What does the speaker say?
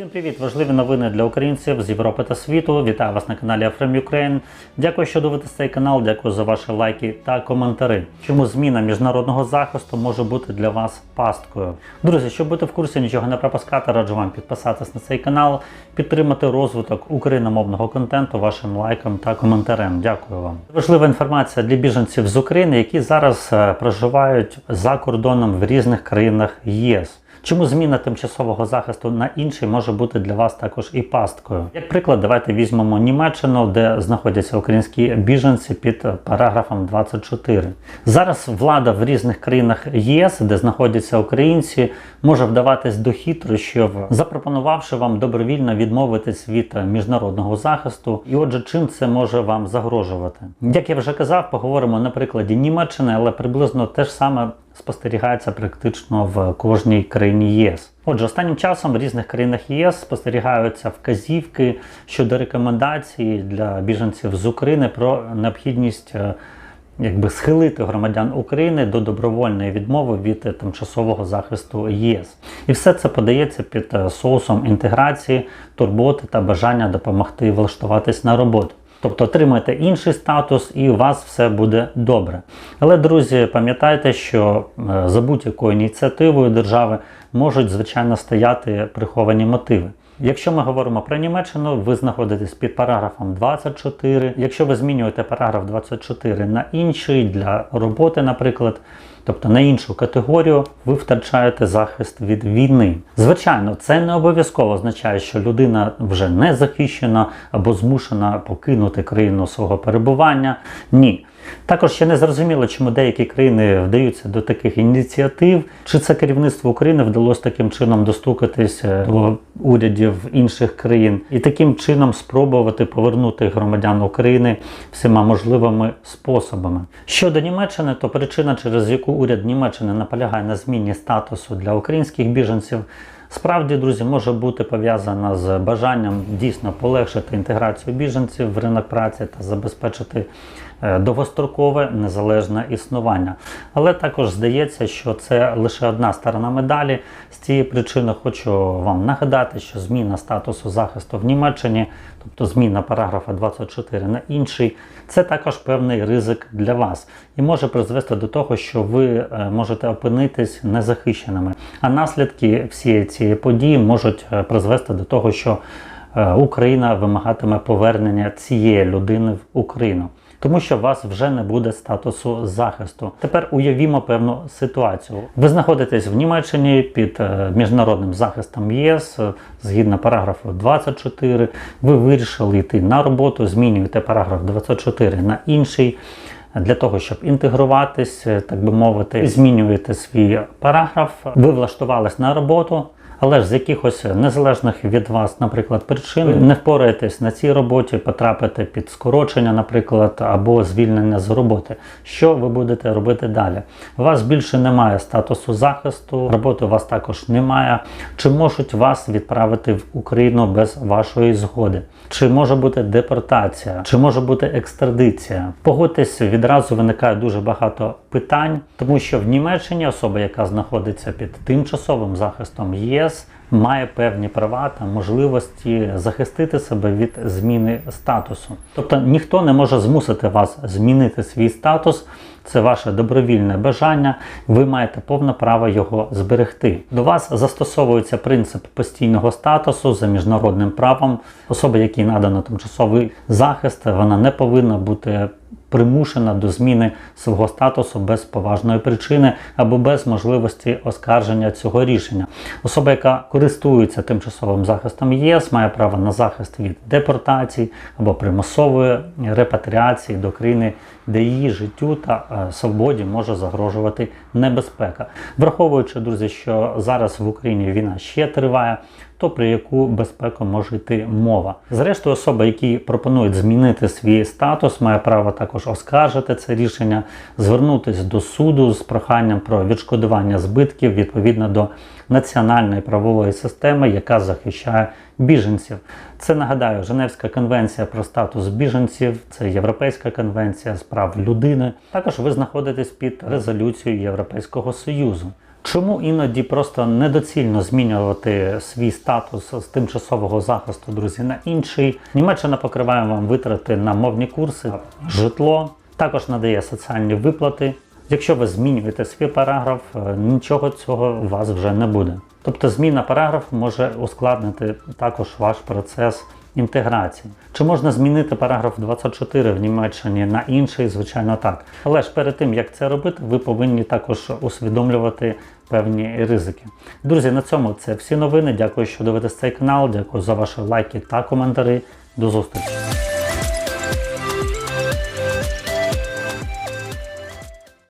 Всім привіт! Важливі новини для українців з Європи та світу. Вітаю вас на каналі Afrem Ukraine. Дякую, що дивитесь цей канал. Дякую за ваші лайки та коментарі. Чому зміна міжнародного захисту може бути для вас пасткою? Друзі, щоб бути в курсі, нічого не пропускати, раджу вам підписатись на цей канал, підтримати розвиток україномовного контенту вашим лайком та коментарем. Дякую вам. Важлива інформація для біженців з України, які зараз е, проживають за кордоном в різних країнах ЄС. Чому зміна тимчасового захисту на інший може бути для вас також і пасткою? Як приклад, давайте візьмемо Німеччину, де знаходяться українські біженці під параграфом 24. Зараз влада в різних країнах ЄС, де знаходяться українці, може вдаватись до хитрощів, запропонувавши вам добровільно відмовитись від міжнародного захисту. І отже, чим це може вам загрожувати? Як я вже казав, поговоримо на прикладі Німеччини, але приблизно те ж саме спостерігається практично в кожній країні ЄС. Отже, останнім часом в різних країнах ЄС спостерігаються вказівки щодо рекомендацій для біженців з України про необхідність. е, Якби схилити громадян України до добровольної відмови від е, тимчасового захисту ЄС, і все це подається під е, соусом інтеграції, турботи та бажання допомогти влаштуватись на роботу. Тобто отримаєте інший статус і у вас все буде добре. Але, друзі, пам'ятайте, що е, за будь-якою ініціативою держави можуть, звичайно, стояти приховані мотиви. Якщо ми говоримо про Німеччину, ви знаходитесь під параграфом 24. Якщо ви змінюєте параграф 24 на інший для роботи, наприклад, тобто на іншу категорію, ви втрачаєте захист від війни. Звичайно, це не обов'язково означає, що людина вже не захищена або змушена покинути країну свого перебування. Ні. Також ще не зрозуміло, чому деякі країни вдаються до таких ініціатив, чи це керівництво України вдалося таким чином достукатись до урядів інших країн і таким чином спробувати повернути громадян України всіма можливими способами. Щодо Німеччини, то причина, через яку уряд Німеччини наполягає на зміні статусу для українських біженців. Справді, друзі, може бути пов'язана з бажанням дійсно полегшити інтеграцію біженців в ринок праці та забезпечити е, довгострокове незалежне існування. Але також здається, що це лише одна сторона медалі. З цієї причини хочу вам нагадати, що зміна статусу захисту в Німеччині, тобто зміна параграфа 24 на інший, це також певний ризик для вас і може призвести до того, що ви е, можете опинитись незахищеними. А наслідки всієї цієї події можуть е, призвести до того, що е, Україна вимагатиме повернення цієї людини в Україну. Тому що у вас вже не буде статусу захисту. Тепер уявімо певну ситуацію. Ви знаходитесь в Німеччині під е, міжнародним захистом ЄС е, згідно параграфу 24. Ви вирішили йти на роботу, змінюєте параграф 24 на інший. Для того, щоб інтегруватись, е, так би мовити, змінюєте свій параграф, ви влаштувались на роботу, але ж з якихось незалежних від вас, наприклад, причин не впораєтесь на цій роботі, потрапите під скорочення, наприклад, або звільнення з роботи. Що ви будете робити далі? У вас більше немає статусу захисту, роботи у вас також немає. Чи можуть вас відправити в Україну без вашої згоди? Чи може бути депортація, чи може бути екстрадиція? Погодьтесь, відразу виникає дуже багато питань, тому що в Німеччині особа, яка знаходиться під тимчасовим захистом ЄС, має певні права та можливості захистити себе від зміни статусу. Тобто ніхто не може змусити вас змінити свій статус. Це ваше добровільне бажання, ви маєте повне право його зберегти. До вас застосовується принцип постійного статусу за міжнародним правом. Особа, якій надано тимчасовий захист, вона не повинна бути примушена до зміни свого статусу без поважної причини або без можливості оскарження цього рішення. Особа, яка користується тимчасовим захистом ЄС, має право на захист від депортації або примусової репатріації до країни, де її життю та е, свободі може загрожувати небезпека. Враховуючи, друзі, що зараз в Україні війна ще триває. То про яку безпеку може йти мова. Зрештою, особа, які пропонують змінити свій статус, має право також оскаржити це рішення, звернутися до суду з проханням про відшкодування збитків відповідно до національної правової системи, яка захищає біженців. Це нагадаю, Женевська конвенція про статус біженців, це Європейська конвенція з прав людини. Також ви знаходитесь під резолюцією Європейського союзу. Чому іноді просто недоцільно змінювати свій статус з тимчасового захисту, друзі, на інший? Німеччина покриває вам витрати на мовні курси, житло, також надає соціальні виплати. Якщо ви змінюєте свій параграф, е, нічого цього у вас вже не буде. Тобто зміна параграфу може ускладнити також ваш процес інтеграції. Чи можна змінити параграф 24 в Німеччині на інший? Звичайно, так. Але ж перед тим як це робити, ви повинні також усвідомлювати певні ризики. Друзі, на цьому це всі новини. Дякую, що дивитесь цей канал. Дякую за ваші лайки та коментарі. До зустрічі.